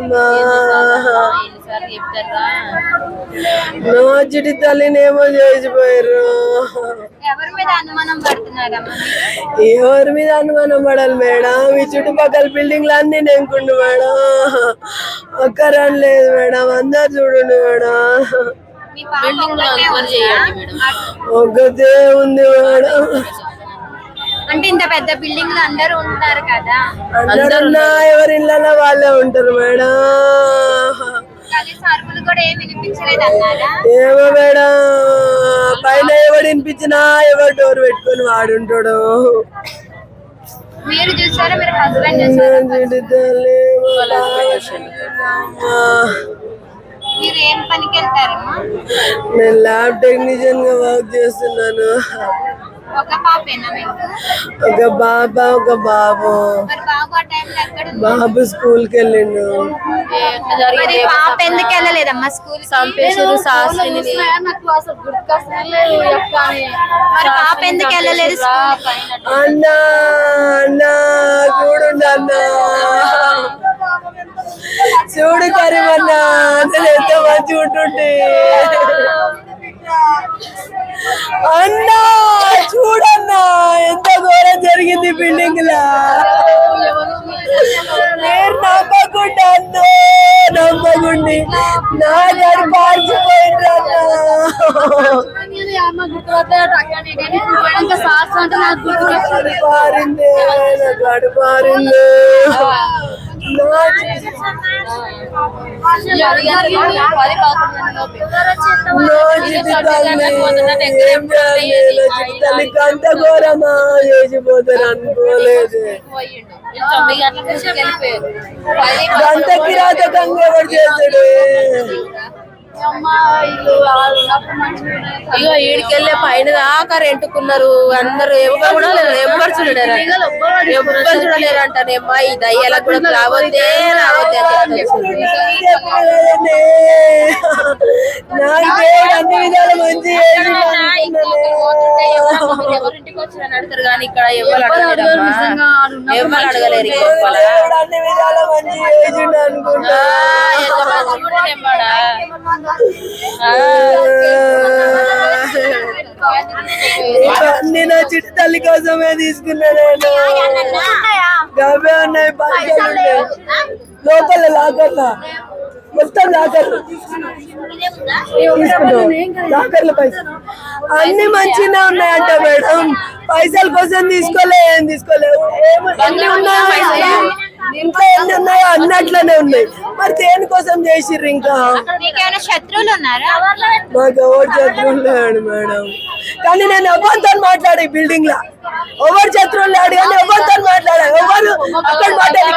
అమ్మా. ఎన్నిసార్లు చెప్తారా నా చిటి తల్లినేమో చేసిపోయారు. ఎవరి మీద అనుమానం పడుతున్నారమ్మా మీరు? ఎవరి మీద అనుమానం పడాలి మేడం? ఈ చుట్టుపక్కల బిల్డింగ్లు అన్ని నెంకుండు మేడం. ఒక్కరని లేదు మేడం. అందరు చూడండి మేడం? ఒక్కతే ఉంది మేడం. అంటే ఇంత పెద్ద బిల్డింగ్లో అందరూ ఉంటారు కదా. అందరున్నా ఎవరి ఇళ్ళలో వాళ్ళే ఉంటారు మేడం. అరుపులు కూడా ఏమి వినిపించలేదు అన్నారా? ఏమో మేడం. పైన ఎవడు వినిపించినా ఎవరు డోర్ పెట్టుకొని వాడుంటాడు మీరు చూసారా? మీరు హస్బెండ్ చూసారా. మీరు ఏం పనికి వెళ్తారమ్మా నేను ల్యాబ్ టెక్నీషియన్గా వర్క్ చేస్తున్నాను. ఒక పాపేనా ఒక బాబా ఒక బాబు. బాబు స్కూల్కి వెళ్ళిండు. పాప ఎందుకు వెళ్ళలేదమ్మా స్కూల్ శాస్త్రిని మరి పాప ఎందుకు వెళ్ళలేదు స్కూల్ అన్నా అన్నా చూడండి అన్నా. చూడు కరీమన్నా అసలు ఎంత మంచి ఉంటుండే. అన్నా చూడన్నా ఎంత ఘోరం జరిగింది బిల్డింగ్ లా మీరు నమ్మకుండా అన్నా నమ్మకుండి. నా గడి పారిపోయిండ్రు పారింది. పారింది నా నా జీవితాన్ని ఏం చేయాలి? ఘోరమా చేసిపోతారు అనుకోలేదు గంట కిరాతకంగా ఎవరు చేస్తాడు ఇగో ఈడికెళ్ళే పైన దాకా రెంటుకున్నారు. అందరూ ఎవరు కూడా లేరు. ఎవరు చూడలేరు. ఎవరు చూడలేరు. అంటానేమ్మా ఈ దయ్యాలకు కూడా రావద్దే రావద్దే. ఎవరింటికి వచ్చిన అడుగుతారు కానీ ఇక్కడ ఎవరు అడగలేరమ్మా ఎవరు అడగలేరు నేను గొప్పల చిట్టి తల్లి కోసమే తీసుకున్నా నేను గవే ఉన్నాయి పైసలు లోపల లాకర్ల. మొత్తం లాకర్లు. లాకర్ల పైసలు. అన్ని మంచిగా ఉన్నాయంట మేడం. పైసల కోసం తీసుకోలే ఏం తీసుకోలేవు. ఏమి- అన్ని ఉన్నాయో ఇంట్లో ఎన్ని ఉన్నాయో అన్నట్లనే ఉన్నాయి. మరి దేనికోసం చేసిర్రు ఇంకా? శత్రువులు మాకు ఎవరు శత్రువులు లేడు మేడం. కానీ నేను ఎవరితో మాట్లాడే బిల్డింగ్ లా ఎవరు శత్రువులు లేడు కానీ ఎవరితో మాట్లాడా? ఎవరు అక్కడ మాట్లాడారు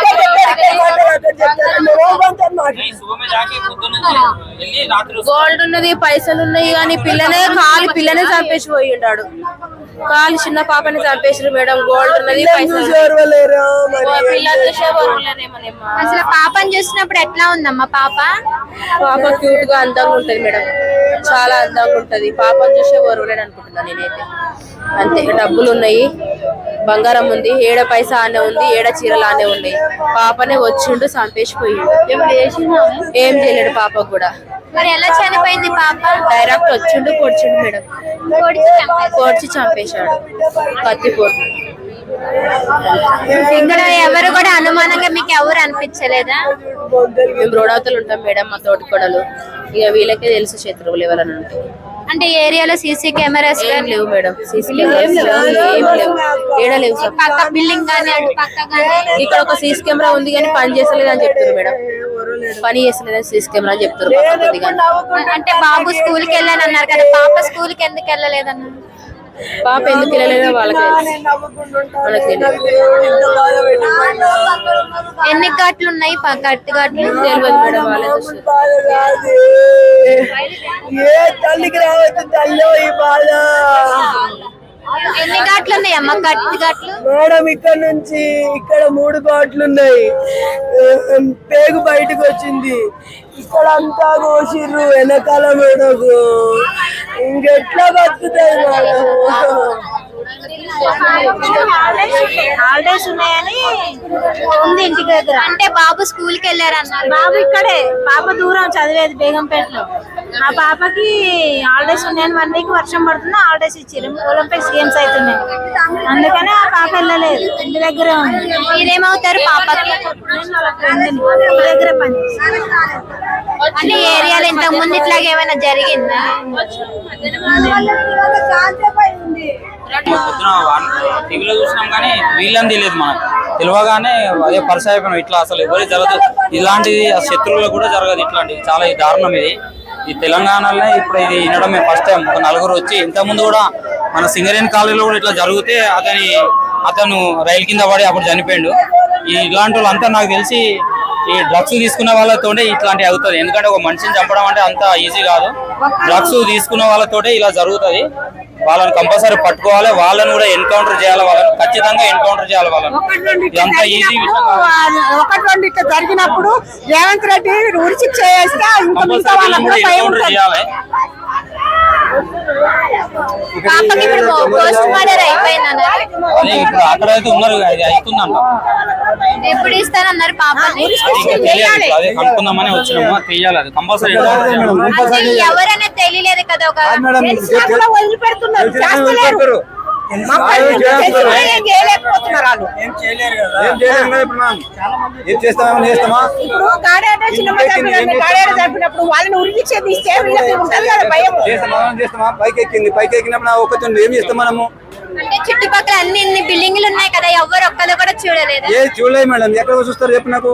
గోల్డ్ ఉన్నది పైసలు ఉన్నాయి కానీ పిల్లనే కాలు పిల్లనే చంపేసి పోయి ఉంటాడు కాలు చిన్న పాపని చంపేసారు మేడం. గోల్డ్ ఉన్నది. అసలు పాపని చూసినప్పుడు ఎట్లా ఉందమ్మా పాప? పాప క్యూట్గా అందంగా ఉంటది మేడం. చాలా అందంగా ఉంటది. పాపను చూసే ఓర్వలేడు అనుకుంటున్నా నేనైతే. అంతే డబ్బులు ఉన్నాయి బంగారం ఉంది ఏడ పైసా ఆనే ఉంది ఏడ చీరలు ఆనే ఉన్నాయి. పాపనే వచ్చిండు చంపేసిపోయిండు. ఏం చేయలేడు పాపకు కూడా. మరి ఎలా చనిపోయింది పాప? డైరెక్ట్ వచ్చిండు పొడిచిండు మేడం. పొడిచి చంపేశాడు. కత్తిపోటు ఇక్కడ ఎవరు కూడా అనుమానంగా మీకు ఎవరు అనిపించలేదా? మేము రోడవతలు ఉంటాం మేడం మా తోటి కొడలు. ఇక వీళ్ళకే తెలుసు శత్రువులు ఎవరని అంటే. ఈ ఏరియాలో సీసీ కెమెరాస్ ఏం లేవు మేడం సీసీ కెమెరాస్ లేవు, ఏం లేవు. ఏడ లేవు సార్. పక్క బిల్డింగ్ అటు పక్క గానీ ఇక్కడ ఒక సీసీ కెమెరా ఉంది కానీ పని చేస్తలేదు అని చెప్తారు మేడం. పని చేస్తలేదని సీసీ కెమెరా అని చెప్తారు కానీ అంటే బాబు స్కూల్కి వెళ్ళాను అన్నారు కదా పాప స్కూల్కి ఎందుకు వెళ్ళలేదన్నారు పాప ఎందుకు వెళ్ళలేదో వాళ్ళకి ఎన్ని ఘాట్లు ఉన్నాయి గట్టు ఘాట్లు తెలియదు మేడం వాళ్ళే ఏ తల్లికి రావచ్చు తల్లో ఈ బాధ ఎన్ని ఘాట్లు ఉన్నాయి? అమ్మ ఘాట్లు. మేడం ఇక్కడ నుంచి ఇక్కడ మూడు ఘాట్లు ఉన్నాయి. పేగు బయటకు వచ్చింది. ఇక్కడ అంతా కోసిర్రు వెనకాల మేడకు ఇంకెట్లా బతుకుతాయి మేడం? హాలిడేస్ ఉన్నాయని ఉంది ఇంటి దగ్గర అంటే బాబు స్కూల్కి వెళ్ళారన్నారు బాబు ఇక్కడే పాప దూరం చదివేది బేగంపేటలో ఆ పాపకి హాలిడేస్ ఉన్నాయని వన్ వీక్ వర్షం పడుతుంది హాలిడేస్ ఇచ్చారు ఒలింపిక్స్ గేమ్స్ అవుతున్నాయి అందుకని ఆ పాప వెళ్ళలేదు ఇంటి దగ్గరే ఉంది మీరేమవుతారు పాపకి దగ్గరే పనిచేస్తాను అంటే ఏరియాలో ఇంతకు ముందు ఇట్లాగ ఏమైనా జరిగిందా పొద్దున టీవీలో చూసినాం కానీ వీళ్ళని తెలియదు మనకు. తెలియగానే అదే పరిచయం అయిపోయినాం. ఇట్లా అసలు ఎవరి జరగదు. ఇలాంటిది ఆ కూడా జరగదు ఇట్లాంటిది. చాలా ఈ దారుణం ఇది. ఈ తెలంగాణలోనే ఇప్పుడు ఇది వినడమే ఫస్ట్ టైం. ఒక నలుగురు వచ్చి ఇంతకుముందు కూడా మన సింగరేణి కాలేజీలో కూడా ఇట్లా జరిగితే అతని అతను రైలు కింద పడి అప్పుడు చనిపోయాడు. ఈ ఇలాంటి వాళ్ళంతా నాకు తెలిసి ఈ డ్రగ్స్ తీసుకున్న వాళ్ళతోనే ఇట్లాంటివి అవుతుంది. ఎందుకంటే ఒక మనిషిని చంపడం అంటే అంత ఈజీ కాదు. డ్రగ్స్ తీసుకున్న వాళ్ళతోటే ఇలా జరుగుతుంది. వాళ్ళని కంపల్సరీ పట్టుకోవాలి వాళ్ళని కూడా ఎన్కౌంటర్ చేయాలి వాళ్ళని ఖచ్చితంగా ఎన్కౌంటర్ చేయాలి వాళ్ళని. ఇదంతా ఈజీ. ఒకటి రెండు ఇట్లా జరిగినప్పుడు రేవంత్ రెడ్డి ఉరి శిక్ష చేస్తే ఇంకా మిగతా కంపల్సరీ వాళ్ళకి వీళ్ళని కూడా భయం ఎన్కౌంటర్ ఉంటుంది చేయాలి. పాపకి ఇప్పుడు పోస్ట్ మార్టం అయిపోయిందన్నారు. అదే ఇప్పుడు అక్కడ అయితే ఉన్నారు అది అవుతుందంట. ఎప్పుడు ఇస్తారన్నారు పాపని? అది కనుక్కుందామని వచ్చినాము తెలియాలి అది కంపల్సరీ ఎవరైనా తెలియలేదు కదా ఒక వదిలిపెడుతున్నారు. ఇప్పుడు మనం? ఏం చేస్తామని చేస్తామా? ఇప్పుడు గాడేట చిన్న చంపినప్పుడు వాళ్ళని ఉరికిచ్చే తీస్తే వీళ్ళకి ఉంటుంది కదా భయం చేస్తామా మనం చేస్తామా? పైకి ఎక్కింది పైకి ఎక్కినప్పుడు ఒకటి ఏం చేస్తాం మనము? అంటే చుట్టుపక్కల అన్ని ఇన్ని బిల్డింగ్లు ఉన్నాయి కదా ఎవరు ఒక్కరు కూడా చూడలేదు? ఏ చూడలేదు మేడం. ఎక్కడ చూస్తారు చెప్పు నాకు.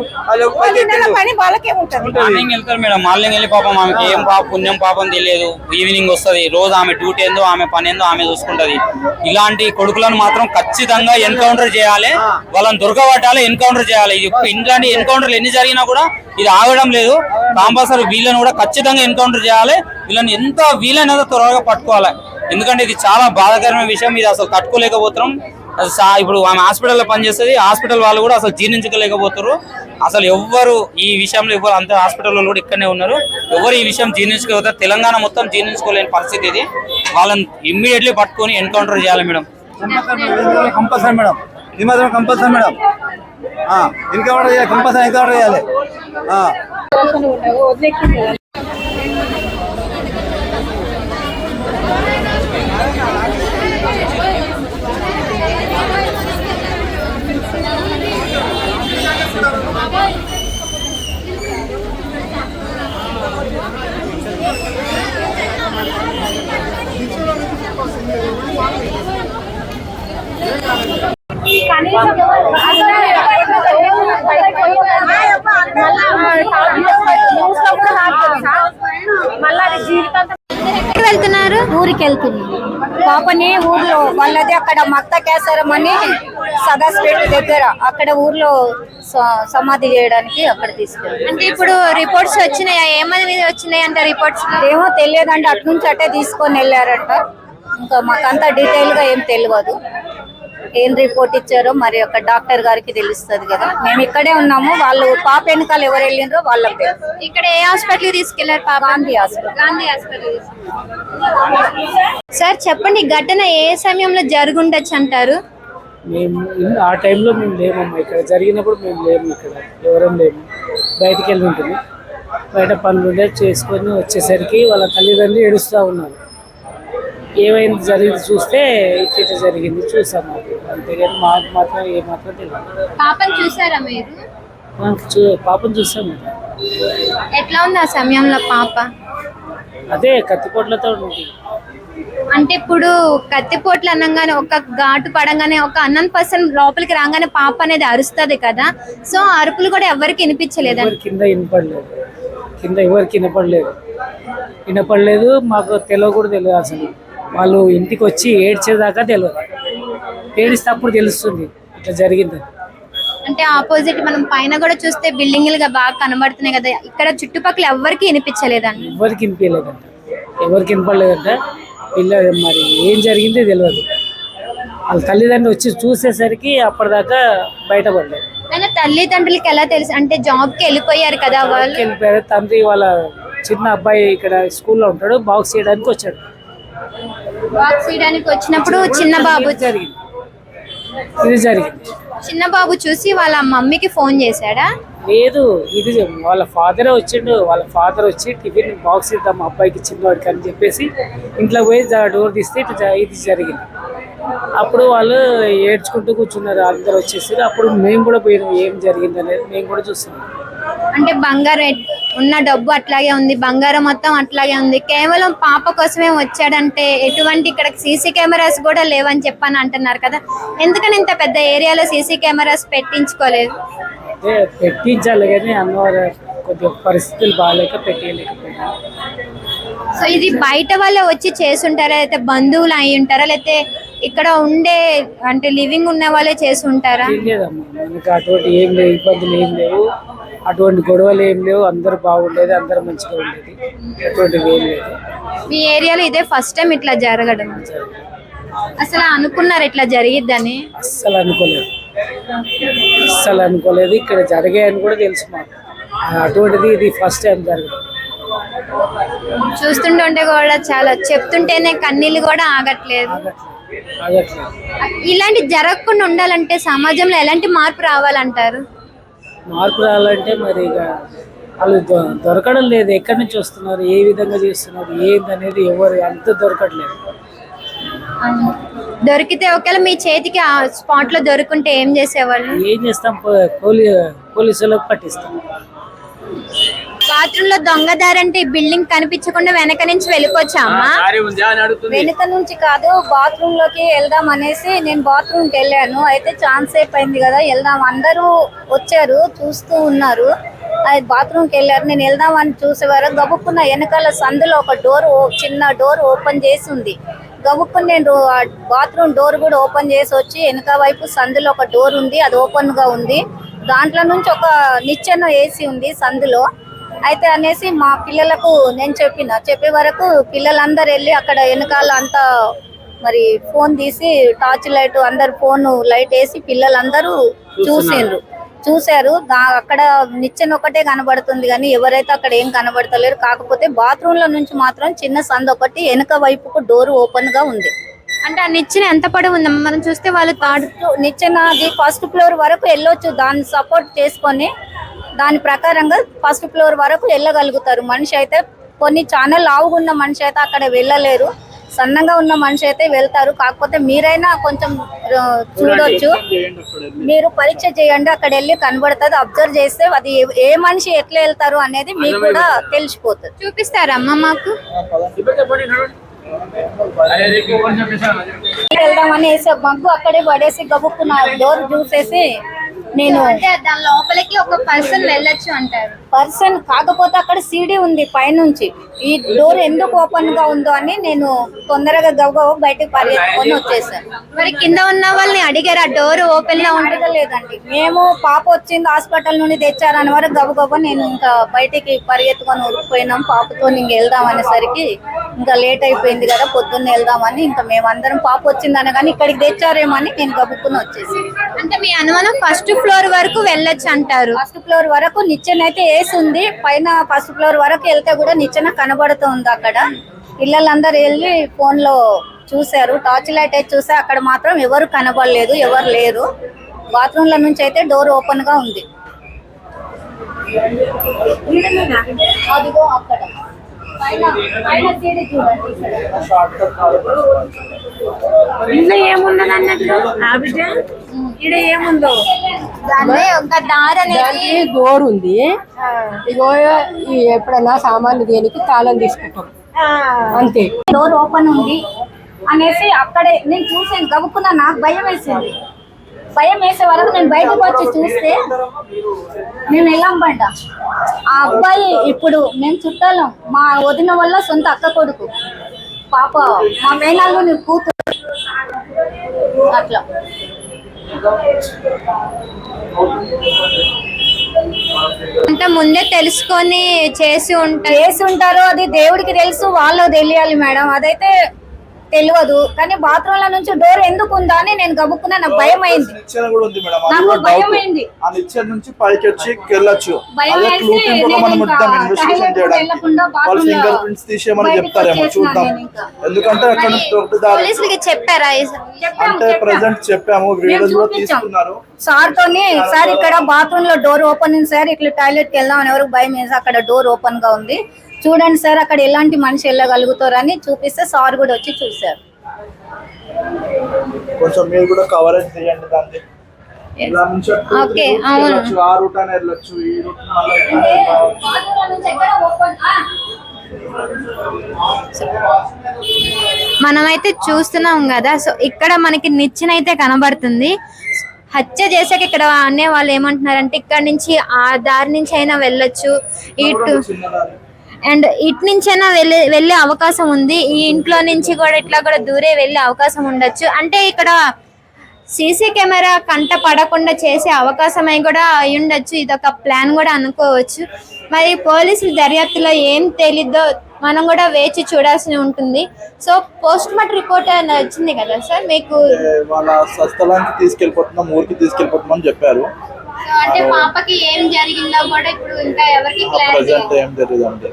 పని వాళ్ళకే ఉంటుంది. మార్నింగ్ వెళ్తారు మేడం. మార్నింగ్ వెళ్ళి పాపం ఆమెకి ఏం పాప పుణ్యం పాపం తెలియదు. ఈవినింగ్ వస్తది. రోజు ఆమె డ్యూటీ ఏందో ఆమె పని ఏందో ఆమె చూసుకుంటది. ఇలాంటి కొడుకులను మాత్రం ఖచ్చితంగా ఎన్కౌంటర్ చేయాలి. వాళ్ళని దొరకబట్టాలి ఎన్కౌంటర్ చేయాలి. ఇది ఇట్లాంటి ఎన్కౌంటర్లు ఎన్ని జరిగినా కూడా ఇది ఆగడం లేదు. కంపల్సరీ వీళ్ళని కూడా ఖచ్చితంగా ఎన్కౌంటర్ చేయాలి. వీళ్ళని ఎంత వీలైనంత త్వరగా పట్టుకోవాలి. ఎందుకంటే ఇది చాలా బాధాకరమైన విషయం. ఇది అసలు తట్టుకోలేకపోతున్నాం. సా- ఇప్పుడు ఆమె హాస్పిటల్లో పనిచేస్తుంది. హాస్పిటల్ వాళ్ళు కూడా అసలు జీర్ణించలేకపోతారు అసలు ఎవ్వరు ఈ విషయంలో ఎవరు అంత హాస్పిటల్లో కూడా ఇక్కడనే ఉన్నారు. ఎవరు ఈ విషయం జీర్ణించుకోకపోతారు తెలంగాణ మొత్తం జీర్ణించుకోలేని పరిస్థితి ఇది. వాళ్ళని ఇమ్మీడియట్లీ పట్టుకొని ఎన్కౌంటర్ చేయాలి మేడం. Compulsory madam. ఇది మాత్రం కంపల్సరీ మేడం. ఇన్కౌంటర్ చేయాలి కంపల్సరీ ఇన్కౌంటర్ చేయాలి ఆ. ఎక్కడికి వెళ్తున్నారు ఊరికి వెళ్తున్నాం పాపని ఊర్లో వాళ్ళది అక్కడ మత్త కేసరం అని సదాస్పేట దగ్గర అక్కడ ఊర్లో సమాధి చేయడానికి అక్కడ తీసుకెళ్ళి అంటే ఇప్పుడు రిపోర్ట్స్ వచ్చినాయా? ఏమని వచ్చినాయి అంటే రిపోర్ట్స్? ఏమో తెలియదంటే అటు నుంచి అటే తీసుకొని వెళ్ళారంట. ఇంకా మాకంతా డీటెయిల్గా ఏం తెలియదు. ఏం రిపోర్ట్ ఇచ్చారో మరి ఒక డాక్టర్ గారికి తెలుస్తుంది కదా. మేము ఇక్కడే ఉన్నాము వాళ్ళు పాప వెనకాల ఎవరు వెళ్ళిండ్రో వాళ్ళకి తెలుసు. ఇక్కడ ఏ హాస్పిటల్ తీసుకెళ్ళారు పాప? Gandhi hospital Gandhi hospital sir చెప్పండి ఘటన ఏ సమయంలో జరుగుండొచ్చు అంటారు? మేము ఆ టైంలో మేము లేమమ్మా ఇక్కడ జరిగినప్పుడు మేము లేము ఇక్కడ ఎవరం లేము. బయటికి వెళ్ళి ఉంటుంది బయట పనులు చేసుకొని వచ్చేసరికి వాళ్ళ తల్లిదండ్రులు ఏడుస్తూ ఉన్నారు. ఏమైంది జరిగింది చూస్తే ఇట్లా జరిగింది చూసాము అంతేగాని మాకు మాత్రం ఏ మాత్రం తెలియదు. పాపను చూసారా మీరు? చూ పాపను చూసాము ఎట్లా ఉంది ఆ సమయంలో పాప? అదే కత్తిపోట్లతో ఉంటుంది అంటే ఇప్పుడు కత్తిపోట్లు అనగానే ఒక ఘాటు పడంగానే ఒక అన్నన్ పర్సన్ లోపలికి రాగానే పాప అనేది అరుస్తుంది కదా. సో ఆ అరుపులు కూడా ఎవరికి వినిపించలేదండి ఎవరి కింద వినపడలేదు. కింద ఎవరికి వినపడలేదు. వినపడలేదు మాకు తెలియ కూడా తెలియదు అసలు. వాళ్ళు ఇంటికి వచ్చి ఏడ్చేదాకా తెలియదు ఏడిస్తే అప్పుడు తెలుస్తుంది ఇట్లా జరిగిందని. అంటే ఆపోజిట్ మనం పైన కూడా చూస్తే బిల్డింగ్లుగా బాగా కనబడుతున్నాయి కదా ఇక్కడ చుట్టుపక్కల ఎవరికి వినిపించలేదండి ఎవరికి వినిపించలేదంట. ఎవరికి వినపడలేదంట. పిల్ల మరి ఏం జరిగిందో తెలియదు వాళ్ళ తల్లిదండ్రులు వచ్చి చూసేసరికి అప్పటిదాకా బయటపడలేదు. అయినా తల్లిదండ్రులకి ఎలా తెలుసు? అంటే జాబ్కి వెళ్ళిపోయారు కదా వాళ్ళు? వెళ్ళిపోయారు. తండ్రి వాళ్ళ చిన్న అబ్బాయి ఇక్కడ స్కూల్లో ఉంటాడు బాక్స్ చేయడానికి వచ్చాడు. బాక్స్ తీయడానికి వచ్చినప్పుడు చిన్న బాబు జరిగింది? ఇది జరిగింది చిన్న బాబు చూసి వాళ్ళ మమ్మీకి ఫోన్ చేశాడా? లేదు ఇది వాళ్ళ ఫాదరే వచ్చిండు వాళ్ళ ఫాదర్ వచ్చి టిఫిన్ బాక్స్ ఇద్దాం మా అబ్బాయికి చిన్నవాడికి అని చెప్పేసి ఇంట్లో పోయి డోర్ తీస్తే ఇది జరిగింది. అప్పుడు వాళ్ళు ఏడ్చుకుంటూ కూర్చున్నారు అందరు వచ్చేసి అప్పుడు మేము కూడా పోయినాం ఏం జరిగింది అనేది మేము కూడా చూస్తున్నాం. అంటే బంగారం ఉన్న డబ్బు అట్లాగే ఉంది. బంగారం మొత్తం అట్లాగే ఉంది. కేవలం పాప కోసమే వచ్చాడంటే ఎటువంటి ఇక్కడ సీసీ కెమెరాస్ కూడా లేవని చెప్పని అంటున్నారు కదా. ఎందుకని ఇంత పెద్ద ఏరియాలో సీసీ కెమెరాస్ పెట్టించుకోలేదు? పెట్టించాలి కానీ అన్నవారు కొద్దిగా పరిస్థితులు బాగాలేక పెట్టేయలేకపోయినా సో ఇది బయట వాళ్ళే వచ్చి చేసుంటారా? లేకపోతే బంధువులు అయి ఉంటారా? లేకపోతే ఇక్కడ ఉండే అంటే లివింగ్ ఉన్న వాళ్ళే చేసి లేదమ్మా. మనకి అటువంటి ఏం లేవు. ఇబ్బందులు ఏం లేవు. అటువంటి గొడవలు ఏం లేవు. అందరు బాగుండేది అందరు మంచిగా ఉండేది. అటువంటివి ఏం లేదు. మీ ఏరియాలో ఇదే ఫస్ట్ టైం ఇట్లా జరగడం? అసలు అనుకున్నారు ఇట్లా జరిగిద్దని? అస్సలు అనుకోలేదు. అస్సలు అనుకోలేదు. ఇక్కడ జరిగాయని కూడా తెలుసు మాకు. అటువంటిది ఇది ఫస్ట్ టైం జరగదు చూస్తుంటే కూడా చాలా చెప్తుంటేనే కన్నీళ్ళు కూడా ఆగట్లేదు. ఆగట్లేదు. ఇలాంటి జరగకుండా ఉండాలంటే సమాజంలో ఎలాంటి మార్పు రావాలంటారు? మార్పు రావాలంటే మరి ఇక వాళ్ళు దొరకడం లేదు. ఎక్కడి నుంచి వస్తున్నారు? ఏ విధంగా చేస్తున్నారు? ఏంది అనేది ఎవరు అంత దొరకట్లేదు. దొరికితే ఒకవేళ మీ చేతికి ఆ స్పాట్లో దొరుకుంటే ఏం చేసేవాళ్ళు? ఏం చేస్తాం? పోలీ పోలీసులకు పట్టిస్తాం. బాత్రూమ్లో దొంగదారంటే బిల్డింగ్ కనిపించకుండా వెనక నుంచి వెళ్ళిపోవచ్చా అమ్మా వెనుక నుంచి కాదు బాత్రూమ్లోకి వెళ్దాం అనేసి నేను బాత్రూమ్కి వెళ్ళాను. అయితే ఛాన్స్ అయిపోయింది కదా వెళ్దాం. అందరూ వచ్చారు చూస్తూ ఉన్నారు. అది బాత్రూమ్కి వెళ్ళారు. నేను వెళ్దాం అని చూసే వరకు గబుక్కున్న వెనకాల సందులో ఒక డోర్ చిన్న డోర్ ఓపెన్ చేసి ఉంది. గబుక్కుని నేను బాత్రూమ్ డోర్ కూడా ఓపెన్ చేసి వచ్చి వెనక వైపు సందులో ఒక డోర్ ఉంది. అది ఓపెన్గా ఉంది. దాంట్లో నుంచి ఒక నిచ్చెన వేసి ఉంది సందులో. అయితే అనేసి మా పిల్లలకు నేను చెప్పిన చెప్పే వరకు పిల్లలందరూ వెళ్ళి అక్కడ వెనకాల అంతా మరి ఫోన్ తీసి టార్చ్ లైట్ అందరు ఫోన్ లైట్ వేసి పిల్లలందరూ చూసిండ్రు. చూశారు. అక్కడ నిచ్చెన ఒకటే కనబడుతుంది కానీ ఎవరైతే అక్కడ ఏం కనబడతలేరు. కాకపోతే బాత్రూమ్లో నుంచి మాత్రం చిన్న సందు ఒకటి వెనక వైపుకు డోర్ ఓపెన్గా ఉంది. అంటే ఆ నిచ్చెన ఎంత పొడవు ఉందమ్మా మనం చూస్తే వాళ్ళు నిచ్చెన ఫస్ట్ ఫ్లోర్ వరకు వెళ్ళొచ్చు. దాన్ని సపోర్ట్ చేసుకొని దాని ప్రకారంగా ఫస్ట్ ఫ్లోర్ వరకు వెళ్ళగలుగుతారు. మనిషి అయితే కొన్ని ఛానల్ లావుగున్న మనిషి అయితే అక్కడ వెళ్ళలేరు. సన్నగా ఉన్న మనిషి అయితే వెళ్తారు. కాకపోతే మీరైనా కొంచెం చూడొచ్చు. మీరు పరీక్ష చేయండి అక్కడ వెళ్ళి కనబడుతుంది అబ్జర్వ్ చేస్తే అది ఏ- మనిషి ఎట్లా వెళ్తారు అనేది మీకు కూడా తెలిసిపోతుంది. చూపిస్తారా అమ్మ మాకు? వెళ్దామని వేసే. మగ్గు అక్కడే పడేసి గబుక్కున్న డోర్ చూసేసి నేను అంటే దాని లోపలికి ఒక పర్సన్ వెళ్ళొచ్చు అంటారు. పర్సన్ కాకపోతే అక్కడ సీడీ ఉంది పైనుంచి. ఈ డోర్ ఎందుకు ఓపెన్గా ఉందో అని నేను తొందరగా గబగబ బయటకు పరిగెత్తుకొని వచ్చేసాను. మరి కింద ఉన్న వాళ్ళని అడిగారు? ఆ డోర్ ఓపెన్లో ఉంటుంది అడగలేదండి. మేము పాప వచ్చింది హాస్పిటల్ నుండి తెచ్చారని వరకు గబగబా నేను ఇంకా బయటికి పరిగెత్తుకొని ఉరికిపోయినాం పాపతో ఇంక వెళ్దాం అనేసరికి ఇంకా లేట్ అయిపోయింది కదా పొద్దున్న వెళ్దామని ఇంకా మేమందరం పాప వచ్చిందని కానీ ఇక్కడికి తెచ్చారేమో అని నేను గబుక్కుని వచ్చేసి అంటే మీ అనుమానం ఫస్ట్ ఫ్లోర్ వరకు వెళ్ళొచ్చు అంటారు. ఫస్ట్ ఫ్లోర్ వరకు నిచ్చెన అయితే వేసి ఉంది. పైన ఫస్ట్ ఫ్లోర్ వరకు వెళ్తే కూడా నిచ్చెన కనబడుతుంది అక్కడ. పిల్లలందరూ వెళ్ళి ఫోన్లో చూశారు. టార్చ్ లైట్ అయితే చూస్తే అక్కడ మాత్రం ఎవరు కనబడలేదు ఎవరు లేరు. బాత్రూమ్ల నుంచి అయితే డోర్ ఓపెన్గా ఉంది అదిగో అక్కడ. సీడీ చూడండి ఇక్కడ. దాన్ని ఒక దారి అనేది దానికి డోర్ ఉంది. ఇగో ఈ ఎప్పుడైనా సామాన్లు దేనికి తాళం తీసుకుంటాం. అంతే. డోర్ ఓపెన్ ఉంది అనేసి అక్కడే నేను చూసాను గబుక్కున్నా నాకు భయం వేసింది భయం వేసే వరకు నేను బయటకు వచ్చి చూస్తే మేము వెళ్ళాం బండ ఆ అబ్బాయి ఇప్పుడు మేము చుట్టాలం. మా వదిన వల్ల సొంత అక్క కొడుకు. పాప మా మేనాలు నీ కూతురు. అట్లా. అంటే ముందే తెలుసుకొని చేసి ఉంటారు. చేసి ఉంటారో. అది దేవుడికి తెలుసు వాళ్ళు తెలియాలి మేడం. అదైతే తెలియదు కానీ బాత్రూమ్లో నుంచి డోర్ ఎందుకు ఉందా అని నేను గబుక్కున్నా నాకు భయం అయింది. నాకు భయం నుంచి పైకి వచ్చి వెళ్ళొచ్చు భయం. ఎందుకంటే అక్కడ పోలీసులకి చెప్పారా? అంటే. ప్రెసెంట్ చెప్పాము వీడియోస్ కూడా చూపించాం. తీసుకున్నారు. సార్ తోని సార్ ఇక్కడ బాత్రూమ్లో డోర్ ఓపెన్ ఉంది సార్. ఇట్లా టాయిలెట్కి వెళ్దాం అని ఎవరికి భయం వేసి అక్కడ డోర్ ఓపెన్గా ఉంది. చూడండి సార్ అక్కడ ఎలాంటి మనిషి వెళ్ళగలుగుతారని చూపిస్తే సార్ కూడా వచ్చి చూశారు కొంచెం మీరు కూడా కవరేజ్ చేయండి దాన్ని ఇలా నుంచి అటు ఓకే, అవును. వెళ్ళొచ్చు, ఆ రూట్ అని వెళ్ళొచ్చు ఈ రూట్ మళ్ళీ ఇట్లా రావచ్చు. మనమైతే చూస్తున్నాం కదా సో ఇక్కడ మనకి నిచ్చెన అయితే కనబడుతుంది హత్య చేసాక ఇక్కడ అనే వాళ్ళు ఏమంటున్నారంటే ఇక్కడ నుంచి ఆ దారి నుంచి అయినా వెళ్ళొచ్చు ఇటు. అండ్ ఇటు నుంచైనా వెళ్ళే వెళ్ళే అవకాశం ఉంది. ఈ ఇంట్లో నుంచి కూడా ఇట్లా కూడా దూరే వెళ్ళే అవకాశం ఉండొచ్చు. అంటే ఇక్కడ సీసీ కెమెరా కంట పడకుండా చేసే అవకాశం అయి కూడా అయి ఉండొచ్చు. ఇదొక ప్లాన్ కూడా అనుకోవచ్చు. మరి పోలీసుల దర్యాప్తులో ఏం తెలీదో మనం కూడా వేచి చూడాల్సి ఉంటుంది. సో పోస్ట్ మార్టం రిపోర్ట్ అని వచ్చింది కదా సార్? మీకు వాళ్ళ స్వస్థలానికి తీసుకెళ్ళిపోతున్నాం ఊరికి తీసుకెళ్ళిపోతున్నాం చెప్పారు. సో అంటే పాపకి ఏం జరిగిందో కూడా ఇప్పుడు ఇంకా ఎవరికి క్లారిటీ ప్రజెంట్ ఏం తెలియదు అండి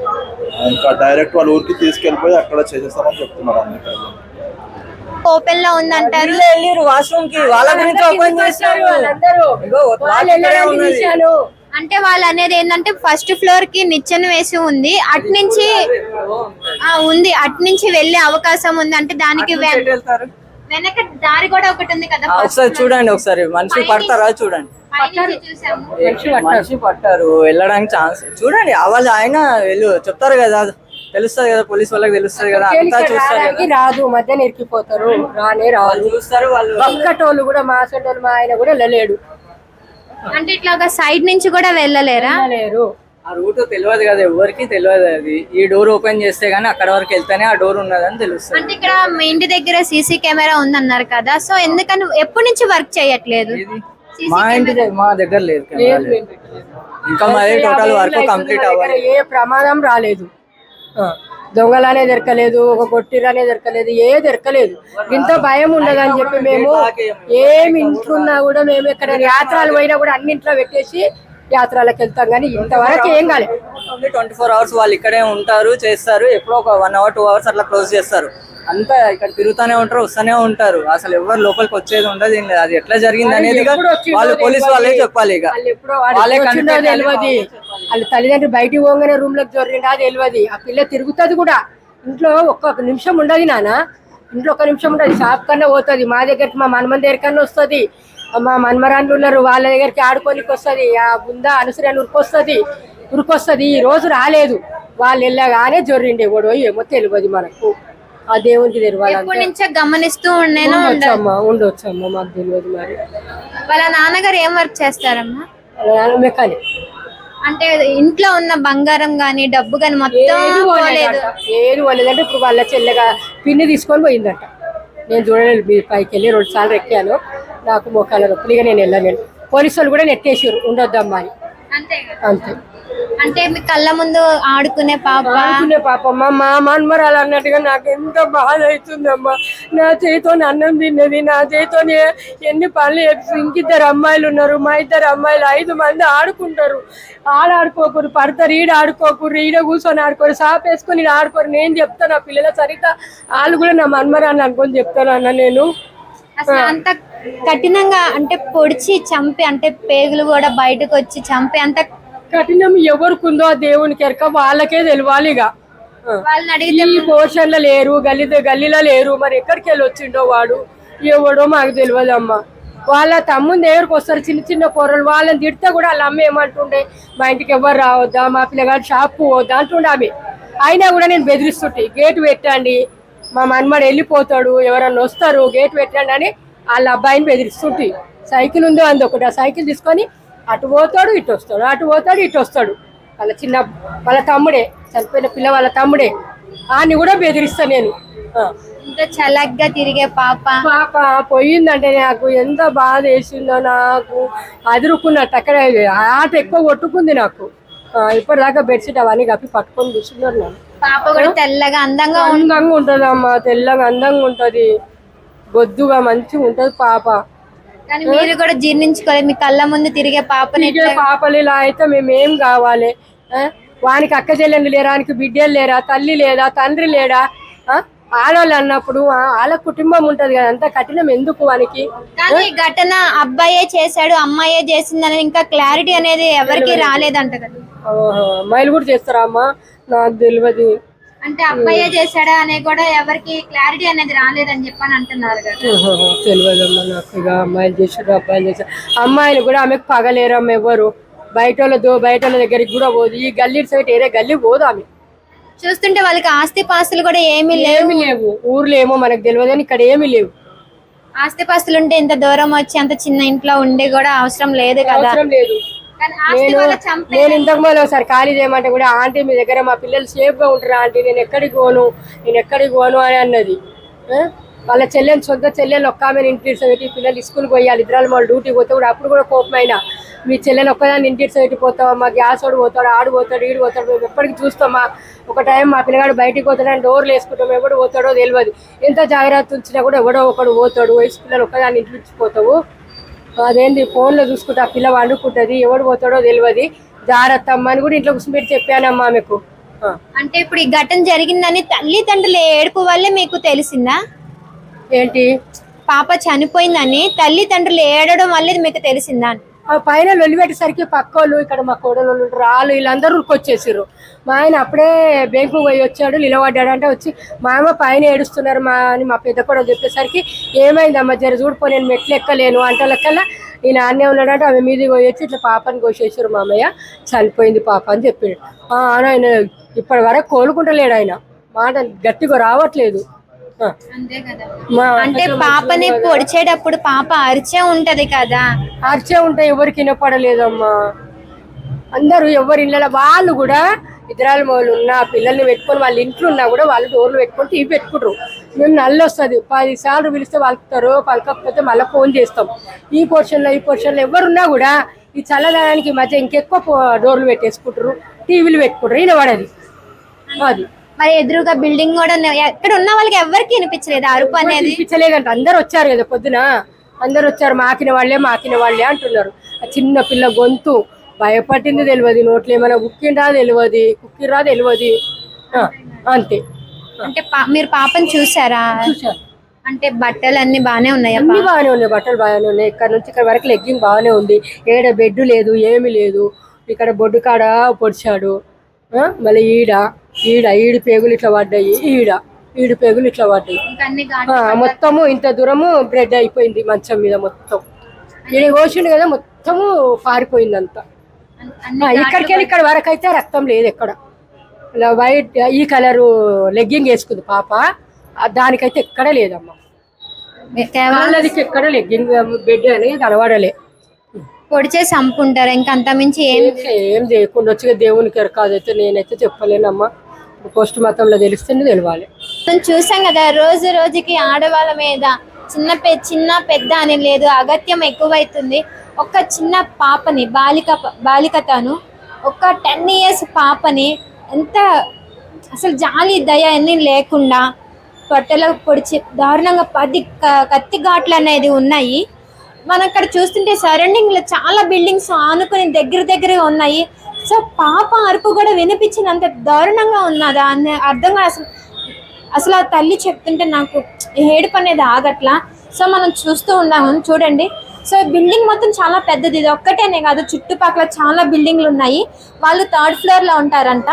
ఇంకా డైరెక్ట్ వాళ్ళ ఊరికి తీసుకెళ్ళిపోయి అక్కడ చేసేస్తామని చెప్తున్నారు అండి. ఓపెన్లో ఉందంటారు? వెళ్ళిరు వాష్రూమ్కి వాళ్ళ గురించి ఓపెన్ చేశారు. ఇగో వాళ్ళు ఇక్కడే ఉన్నది. అంటే వాళ్ళు అనేది ఏంటంటే ఫస్ట్ ఫ్లోర్కి నిచ్చెన వేసి ఉంది. అటు నుంచి ఆ, ఉంది. అటు నుంచి వెళ్ళే అవకాశం ఉంది. అంటే దానికి వె- వెళ్తారు? వెనక దారి కూడా ఒకటి ఉంది కదా ఒకసారి చూడండి ఒకసారి. మనిషి పడతారా చూడండి. మనిషి పట్టారు. వెళ్ళడానికి ఛాన్స్ చూడండి వాళ్ళు ఆయన వెళ్ళు. చెప్తారు కదా తెలుస్తుంది కదా పోలీస్ వాళ్ళకి తెలుస్తుంది కదా. అంతా చూస్తారు రాదు మధ్యన ఇరికిపోతారు. రానే రాదు. చూస్తారు వాళ్ళు ఒక్కటోళ్ళు కూడా మా సొంటోళ్ళు మా ఆయన కూడా వెళ్ళలేడు. అంటే ఇట్లా ఒక సైడ్ నుంచి కూడా వెళ్ళలేరా? లేరు ఆ రూట్ తెలియదు కదా ఎవరికి తెలియదు అది. ఈ డోర్ ఓపెన్ చేస్తే గానీ అక్కడ వరకు వెళ్తేనే ఆ డోర్ ఉన్నదని తెలుస్తుంది. అంటే ఇక్కడ మీ ఇంటి దగ్గర సీసీ కెమెరా ఉందన్నారు కదా సో ఎందుకని ఎప్పటి నుంచి వర్క్ చేయట్లేదు? మా ఇంటి దగ్గర మా దగ్గర లేదు కెమెరా లేదు. ఇంకా మాది టోటల్ వర్క్ కంప్లీట్ అవ్వాలి. ఏ ప్రమాదం రాలేదు. ఆ, దొంగలనే దొరకలేదు ఒక కొట్టిరనే దొరకలేదు ఏ దొరకలేదు. ఇంత భయం ఉండదని చెప్పి మేము ఏమి ఇంట్లున్నా కూడా మేము ఎక్కడ యాత్రలు పోయినా కూడా అన్నింట్లో పెట్టేసి యాత్రలకు వెళ్తాం కానీ ఇంతవరకు ఏం కాలేదు. ట్వంటీ ఫోర్ అవర్స్ వాళ్ళు ఇక్కడే ఉంటారు చేస్తారు. ఎప్పుడో ఒక వన్ అవర్ టూ అవర్స్ అట్లా క్లోజ్ చేస్తారు. అంతా ఇక్కడ తిరుగుతూనే ఉంటారు వస్తూనే ఉంటారు. అసలు ఎవరు లోపలికి వచ్చేది ఉండదు ఏం లేదు. అది ఎట్లా జరిగింది అనేది ఇక వాళ్ళు పోలీసు. వాళ్ళే చెప్పాలి ఇక. వాళ్ళు కనిపెట్టాలి. తెలియదు. తల్లిదండ్రులు బయటికి పోగానే రూమ్లోకి జొర్రిండా తెలియదు. ఆ పిల్ల తిరుగుతుంది కూడా. ఇంట్లో ఒక్క నిమిషం ఉండదు నాన్న. ఇంట్లో ఒక నిమిషం ఉండదు. షాప్ కన్నా పోతుంది. మా దగ్గరికి మా మనమన్ దగ్గరకన్నా వస్తుంది. మా మన్మరాన్లు ఉన్నారు. వాళ్ళ దగ్గరికి ఆడుకోనికి వస్తుంది. ఆ బుందా అనుసరణ ఉరికొస్తుంది. ఉరికొస్తుంది. ఈ రోజు రాలేదు. వాళ్ళు వెళ్ళగానే జొర్రిండే. కూడా ఏమో తెలియదు మనకు. ఆ దేవునికి తెలియాలి గమనిస్తూ ఉండొచ్చమ్మా ఉండొచ్చమ్మా మాకు తెలియదు మరి. వాళ్ళ నాన్నగారు ఏం వర్క్ చేస్తారమ్మా? మెకానిక్. అంటే ఇంట్లో ఉన్న బంగారం గాని డబ్బు గాని మొత్తం ఏది పోలేదు. ఏది పోలేదంటే ఇప్పుడు వాళ్ళ చెల్లెగా పిన్ని తీసుకొని పోయిందంట. నేను చూడలేదు మీ పైకి వెళ్ళి రెండు సార్లు ఎక్కాను. నాకు మోకాల నొప్పులు. ఇక నేను వెళ్ళాను. పోలీసు వాళ్ళు కూడా నెట్టేసారు ఉండొద్దమ్మా అని. అంతే అంటే మీ కళ్ళ ముందు ఆడుకునే పాప? ఆడుకునే పాపమ్మ మా మన్మరాలు అన్నట్టుగా నాకు ఎంత బాధ అవుతుందమ్మా. నా చేతితో అన్నం తిన్నది నా చేతితో ఎన్ని పనులు ఇంకిద్దరు అమ్మాయిలు ఉన్నారు. మా ఇద్దరు అమ్మాయిలు ఐదు మంది ఆడుకుంటారు. ఆడ ఆడుకోకూరు పడతారు. ఈడ ఆడుకోకూరు ఈడ కూర్చొని ఆడుకోరు. సాప్ వేసుకొని ఈడ ఆడుకోరు. నేను చెప్తాను నా పిల్లల సరిత వాళ్ళు కూడా నా మన్మరాలు అనుకొని చెప్తాను అన్న నేను. అంత కఠినంగా అంటే పొడిచి చంపి అంటే పేగులు కూడా బయటకు వచ్చి చంపి అంత కఠినం ఎవరికి ఉందో ఆ దేవునికి ఎరక వాళ్ళకే తెలియాలి ఇక. వాళ్ళని అడిగితే ఈ పోర్షన్లో లేరు గల్లీ గల్లీలో లేరు మరి ఎక్కడికి వెళ్ళి వచ్చిండో వాడు? ఎవడో మాకు తెలియదు అమ్మ వాళ్ళ తమ్ముని దగ్గరకు వస్తారు చిన్న చిన్న పొరలు వాళ్ళని తిడితే కూడా వాళ్ళ అమ్మ ఏమంటుండే మా ఇంటికి ఎవరు రావద్దా మా పిల్లగాడు షాప్ పోవద్దా అంటుండే ఆమె. అయినా కూడా నేను బెదిరిస్తుంటే గేట్ పెట్టండి మా మన్మడు వెళ్ళిపోతాడు ఎవరన్నా వస్తారు గేట్ పెట్టండి అని వాళ్ళ అబ్బాయిని బెదిరిస్తుంటే సైకిల్ ఉందో అంది ఒకటి ఆ సైకిల్ తీసుకొని అటు పోతాడు ఇటు వస్తాడు అటు పోతాడు ఇటు వస్తాడు. వాళ్ళ చిన్న వాళ్ళ తమ్ముడే చనిపోయిన పిల్ల వాళ్ళ తమ్ముడే ఆని కూడా బెదిరిస్తా నేను. చలగ్గా తిరిగే పాప. పాప పోయిందంటే నాకు ఎంత బాధ వేసిందో నాకు. అదురుకున్నట్టు అక్కడ ఆట ఎక్కువ కొట్టుకుంది నాకు. ఇప్పటిదాకా బెడ్షీట్ అవన్నీ కప్పి పట్టుకొని కూర్చున్నారు నన్ను పాప కూడా తెల్లగా అందంగా అందంగా ఉంటది అమ్మ తెల్లగా అందంగా ఉంటది. బొద్దుగా మంచిగా ఉంటది పాప. కానీ మీరు కూడా జీర్ణించుకోలేదు. మీ కళ్ళ ముందు తిరిగే పాపని ఇదే పాపలు ఇలా అయితే మేము కావాలి? ఆ? వానికి అక్క చెల్లెళ్ళు లేరా? వానికి బిడ్డలు లేరా? తల్లి లేదా? తండ్రి లేడా? ఆ? ఆడవాళ్ళు అన్నప్పుడు ఆ, వాళ్ళ కుటుంబం ఉంటది కదా అంత కఠినం ఎందుకు వానికి? కానీ ఈ ఘటన అబ్బాయే చేశాడు అమ్మాయే చేసిందని ఇంకా క్లారిటీ అనేది ఎవరికి రాలేదంట కదా. ఓహో, అమ్మాయిలు కూడా చేస్తారా అమ్మ? నాకు తెలియదు అంటే అబ్బాయే చేశాడా అనే కూడా ఎవరికి క్లారిటీ అనేది రాలేదని చెప్పని అంటున్నారు కదా. ఓహో, తెలియదమ్మా నాకు. ఇక అమ్మాయిలు చేసారు అబ్బాయిలు చేశారు. అమ్మాయిలు కూడా ఆమెకు పగలేరమ్మ ఎవరు? బయట వాళ్ళ దో బయట వాళ్ళ దగ్గరికి కూడా పోదు. ఈ గల్లీ సైడ్ ఏరే గల్లీ పోదు ఆమె. చూస్తుంటే వాళ్ళకి ఆస్తి పాస్తులు కూడా ఏమీ లేవు. ఏమి లేవు. ఊర్లో ఏమో మనకు తెలియదు కానీ ఇక్కడ ఏమి లేవు. ఆస్తి పాస్తులు ఉంటే ఇంత దూరం వచ్చి అంత చిన్న ఇంట్లో ఉండే కూడా అవసరం లేదు కదా. అవసరం లేదు. నేను నేను ఇంతకు ముందు ఒకసారి ఖాళీ చేయమంటే కూడా ఆంటీ మీ దగ్గర మా పిల్లలు సేఫ్గా ఉంటారు ఆంటీ. నేను ఎక్కడికి పోను? నేను ఎక్కడికి పోను అని అన్నది? వాళ్ళ చెల్లెని సొంత చెల్లెలు ఒక్క ఆమె ఇంటి పిల్లలు స్కూల్ పోయాలి. ఇద్దరు వాళ్ళు డ్యూటీ పోతే కూడా అప్పుడు కూడా కోపమైనా మీ చెల్లెలు ఒక్కదాన్ని ఇంటి పోతావా మా గ్యాస్ వాడు పోతాడు ఆడు పోతాడు ఈడు పోతాడు. మేము ఎప్పటికి చూస్తామా? ఒక టైం మా పిల్లగాడు బయటికి పోతాడని డోర్లు వేసుకుంటాం. ఎవడు పోతాడో తెలియదు ఎంత జాగ్రత్త ఉంచినా కూడా ఎవడో ఒకడు పోతాడు. వయసు పిల్లలు ఒక్కదాన్ని ఇంటి నుంచి పోతావు. అదేంటి ఫోన్లో చూసుకుంటే ఆ పిల్ల వండుకుంటుంది ఎవడు పోతాడో తెలియదు జాగ్రత్త అమ్మ అని కూడా ఇంట్లో కూర్చోబెట్టి చెప్పానమ్మా ఆమెకు. ఆ. అంటే ఇప్పుడు ఈ ఘటన జరిగిందని తల్లిదండ్రుల ఏడుపు వల్లే మీకు తెలిసిందా? ఏంటి? పాప చనిపోయిందని తల్లిదండ్రులు ఏడడం వల్లే మీకు తెలిసిందా? పైన లొల్లిపెట్టేసరికి పక్క వాళ్ళు ఇక్కడ మా కోడలు రాళ్ళు వీళ్ళందరూ ఉరికొచ్చేసారు మా ఆయన అప్పుడే బ్యాంకు పోయి వచ్చాడు నిలబడ్డాడు అంటే వచ్చి మా అమ్మ పైన ఏడుస్తున్నారు మా అని మా పెద్ద కూడా చెప్పేసరికి ఏమైందమ్మా జర చూడిపో నేను మెట్లు ఎక్కలేను అంటే లెక్కల ఈయన ఆన్నే ఉన్నాడంటే ఆమె మీదకి పోయి వచ్చి ఇట్లా పాపని కోసేసారు మా అమ్మయ్య చనిపోయింది పాప అని చెప్పాడు. ఆయన ఇప్పటి వరకు కోలుకుంటలేడు ఆయన. మాట గట్టిగా రావట్లేదు. అంటే పాపని పొడిచేటప్పుడు పాప అరిచే ఉంటది కదా. అరిచే ఉంటే ఎవరికి వినపడలేదమ్మా. అందరూ ఎవరి ఇళ్ళ వాళ్ళు కూడా ఇద్దరాల మొదలు ఉన్న పిల్లల్ని పెట్టుకొని వాళ్ళ ఇంట్లో ఉన్నా కూడా వాళ్ళు డోర్లు పెట్టుకొని టీవీ పెట్టుకుంటారు. మేము నల్లి వస్తుంది. పది సార్లు పిలిస్తే పలుకుతారు పలకపోతే మళ్ళీ ఫోన్ చేస్తాం. ఈ పోర్షన్లో ఈ పోర్షన్లో ఎవరున్నా కూడా ఈ చల్లదనానికి ఈ మధ్య ఇంకెక్కువ డోర్లు పెట్టేసుకుంటారు టీవీలు పెట్టుకుంటారు. వినపడది. అది. మరి ఎదురుగా బిల్డింగ్ కూడా. ఎక్కడ ఉన్న వాళ్ళకి ఎవరికి వినిపించలేదు? అరుపు అనేది? వినిపించలేదంట. అందరు వచ్చారు కదా పొద్దున. అందరు వచ్చారు. మాకిన వాళ్ళే మాకిన వాళ్ళే అంటున్నారు. ఆ చిన్న పిల్ల గొంతు భయపట్టింది తెలియదు. నోట్లో ఏమైనా ఉక్కిండా తెలియదు. కుక్కిరా తెలియదు. ఆ, అంతే. అంటే మీరు పాపని చూసారా? అంటే బట్టలు అన్ని బానే ఉన్నాయా అన్ని బాగానే ఉన్నాయి. బట్టలు బాగానే ఉన్నాయి. ఇక్కడ నుంచి ఇక్కడ వరకు లెగ్గింగ్ బాగానే ఉంది. ఏడ బెడ్ లేదు ఏమీ లేదు. ఇక్కడ బొడ్డు కాడ పొడిచాడు. మళ్ళీ ఈడ ఈడ ఈడు పేగులు ఇట్లా పడ్డాయి ఈడ ఈడు పేగులు ఇట్లా పడ్డాయి. మొత్తము ఇంత దూరము బ్రెడ్ అయిపోయింది మంచం మీద మొత్తం. ఈడ కోసిండు కదా మొత్తము పారిపోయింది అంతా ఇక్కడికి వెళ్ళి ఇక్కడ వరకు అయితే రక్తం లేదు ఎక్కడ. వైట్ ఈ కలరు లెగ్గింగ్ వేసుకుంది పాప. దానికైతే ఎక్కడ లేదమ్మా. కేవలం వాళ్ళకి ఎక్కడ లెగ్గింగ్ బెడ్ అనేది కనబడలే పొడిచే చంపుంటారు ఇంకా అంత మించి ఏం ఏం చేయకుండా వచ్చి దేవునికి ఎరక అదైతే నేనైతే చెప్పలేనమ్మా. పోస్ట్ మతంలో తెలిస్తేనే తెలియాలి మనం చూసాం కదా రోజు రోజుకి ఆడవాళ్ళ మీద చిన్న పె చిన్న పెద్ద అని లేదు అగత్యం ఎక్కువైతుంది. ఒక చిన్న పాపని బాలిక బాలిక తను ఒక టెన్ ఇయర్స్ పాపని ఎంత అసలు జాలి దయ అన్ని లేకుండా పొట్టలో పొడిచి దారుణంగా పది కత్తి ఘాట్లు అనేది ఉన్నాయి. మనం ఇక్కడ చూస్తుంటే సరౌండింగ్లో చాలా బిల్డింగ్స్ ఆనుకుని దగ్గర దగ్గరగా ఉన్నాయి. సో పాప అరుపు కూడా వినిపించినంత దారుణంగా ఉన్నదా అని అర్థం కాదు. అసలు అసలు ఆ తల్లి చెప్తుంటే నాకు ఏడుపు అనేది ఆగట్లా. సో మనం చూస్తూ ఉన్నాము చూడండి. సో బిల్డింగ్ మొత్తం చాలా పెద్దది. ఇది ఒక్కటేనే కాదు చుట్టుపక్కల చాలా బిల్డింగ్లు ఉన్నాయి. వాళ్ళు థర్డ్ ఫ్లోర్లో ఉంటారంట.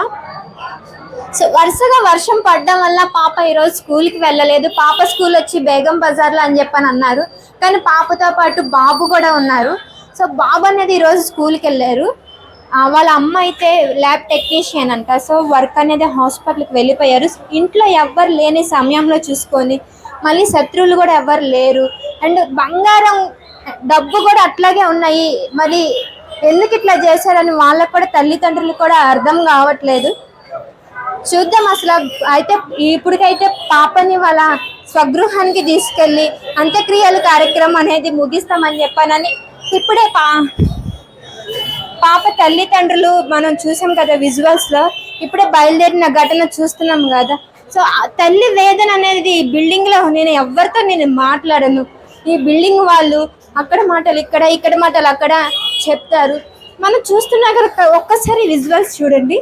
సో వరుసగా వర్షం పడడం వల్ల పాప ఈరోజు స్కూల్కి వెళ్ళలేదు. పాప స్కూల్ వచ్చి బేగం బజార్లో అని చెప్పని అన్నారు. కానీ పాపతో పాటు బాబు కూడా ఉన్నారు. సో బాబు అనేది ఈరోజు స్కూల్కి వెళ్ళారు. వాళ్ళ అమ్మ అయితే ల్యాబ్ టెక్నీషియన్ అంట. సో వర్క్ అనేది హాస్పిటల్కి వెళ్ళిపోయారు. ఇంట్లో ఎవ్వరు లేని సమయంలో చూసుకొని మళ్ళీ శత్రువులు కూడా ఎవ్వరు లేరు. అండ్ బంగారం డబ్బు కూడా అట్లాగే ఉన్నాయి. మరి ఎందుకు ఇట్లా చేశారని వాళ్ళకు కూడా తల్లిదండ్రులు కూడా అర్థం కావట్లేదు. చూద్దాం అసలు. అయితే ఇప్పటికైతే పాపని వాళ్ళ స్వగృహానికి తీసుకెళ్ళి అంత్యక్రియలు కార్యక్రమం అనేది ముగిస్తామని చెప్పానని ఇప్పుడే పా పాప తల్లిదండ్రులు మనం చూసాం కదా విజువల్స్లో. ఇప్పుడే బయలుదేరిన ఘటన చూస్తున్నాం కదా. సో ఆ తల్లి వేదన అనేది ఈ బిల్డింగ్లో నేను ఎవరితో నేను మాట్లాడను. ఈ బిల్డింగ్ వాళ్ళు అక్కడ మాటలు ఇక్కడ ఇక్కడ మాటలు అక్కడ చెప్తారు. మనం చూస్తున్నా కదా ఒక్కసారి విజువల్స్ చూడండి.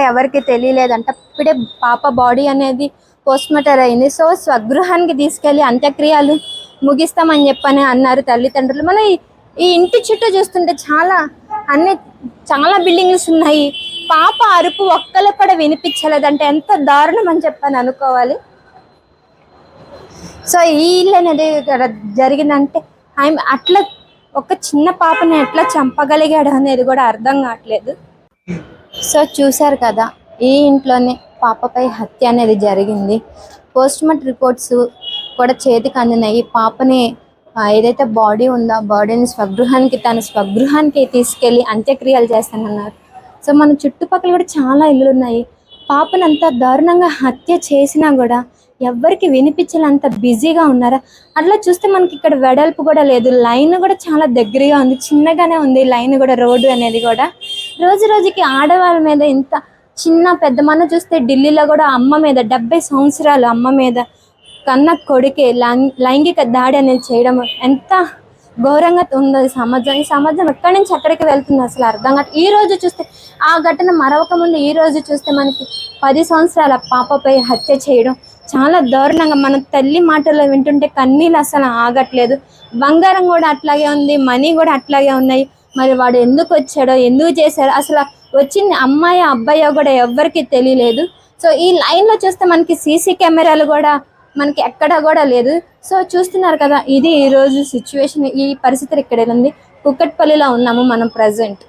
ఎవరికి తెలియలేదంట ఇప్పుడే పాప బాడీ అనేది పోస్ట్ అయింది. సో స్వగృహానికి తీసుకెళ్ళి అంత్యక్రియలు ముగిస్తామని చెప్పని అన్నారు తల్లిదండ్రులు. మన ఈ- ఇంటి చుట్టూ చూస్తుంటే చాలా అన్ని చాలా బిల్డింగ్స్ ఉన్నాయి. పాప అరుపు ఒక్కలు కూడా వినిపించలేదంటే ఎంత దారుణం అని చెప్పని అనుకోవాలి. సో ఈ ఇల్లు అనేది జరిగిందంటే ఐ అట్లా ఒక చిన్న పాపని ఎట్లా చంపగలిగాడు అనేది కూడా అర్థం కావట్లేదు. సో చూశారు కదా ఈ ఇంట్లోనే పాపపై హత్య అనేది జరిగింది. పోస్ట్ మార్టం రిపోర్ట్స్ కూడా చేతికి అందినాయి. పాపని ఏదైతే బాడీ ఉందో బాడీని స్వగృహానికి తన స్వగృహానికి తీసుకెళ్ళి అంత్యక్రియలు చేస్తానన్నారు. సో మన చుట్టుపక్కల కూడా చాలా ఇల్లులు ఉన్నాయి. పాపను అంత దారుణంగా హత్య చేసినా కూడా ఎవ్వరికి వినిపించేంత బిజీగా ఉన్నారా? అట్లా చూస్తే మనకి ఇక్కడ వెడల్పు కూడా లేదు. లైన్ కూడా చాలా దగ్గరగా ఉంది. చిన్నగానే ఉంది లైన్ కూడా రోడ్డు అనేది కూడా. రోజు రోజుకి ఆడవాళ్ళ మీద ఇంత చిన్న పెద్ద మన చూస్తే ఢిల్లీలో కూడా అమ్మ మీద డెబ్బై సంవత్సరాలు అమ్మ మీద కన్న కొడుకే లైంగిక దాడి అనేది చేయడం ఎంత ఘోరంగా ఉందో ఈ సమాజం. ఈ సమాజం ఎక్కడి నుంచి ఎక్కడికి వెళ్తుంది అసలు అర్థం కాదు. ఈ రోజు చూస్తే ఆ ఘటన మరొక ముందు ఈ రోజు చూస్తే మనకి పది సంవత్సరాల పాపపై హత్య చేయడం చాలా దారుణంగా మన తల్లి మాటల్లో వింటుంటే కన్నీళ్ళు అసలు ఆగట్లేదు. బంగారం కూడా అట్లాగే ఉంది మనీ కూడా అట్లాగే ఉన్నాయి. మరి వాడు ఎందుకు వచ్చాడో ఎందుకు చేశాడో అసలు వచ్చింది అమ్మాయి అబ్బాయో కూడా ఎవ్వరికి తెలియలేదు. సో ఈ లైన్లో చూస్తే మనకి సీసీ కెమెరాలు కూడా మనకి ఎక్కడ కూడా లేదు. సో చూస్తున్నారు కదా ఇది ఈ రోజు సిచ్యువేషన్ ఈ పరిస్థితి ఇక్కడ ఉంది. కుక్కట్పల్లిలో ఉన్నాము మనం ప్రజెంట్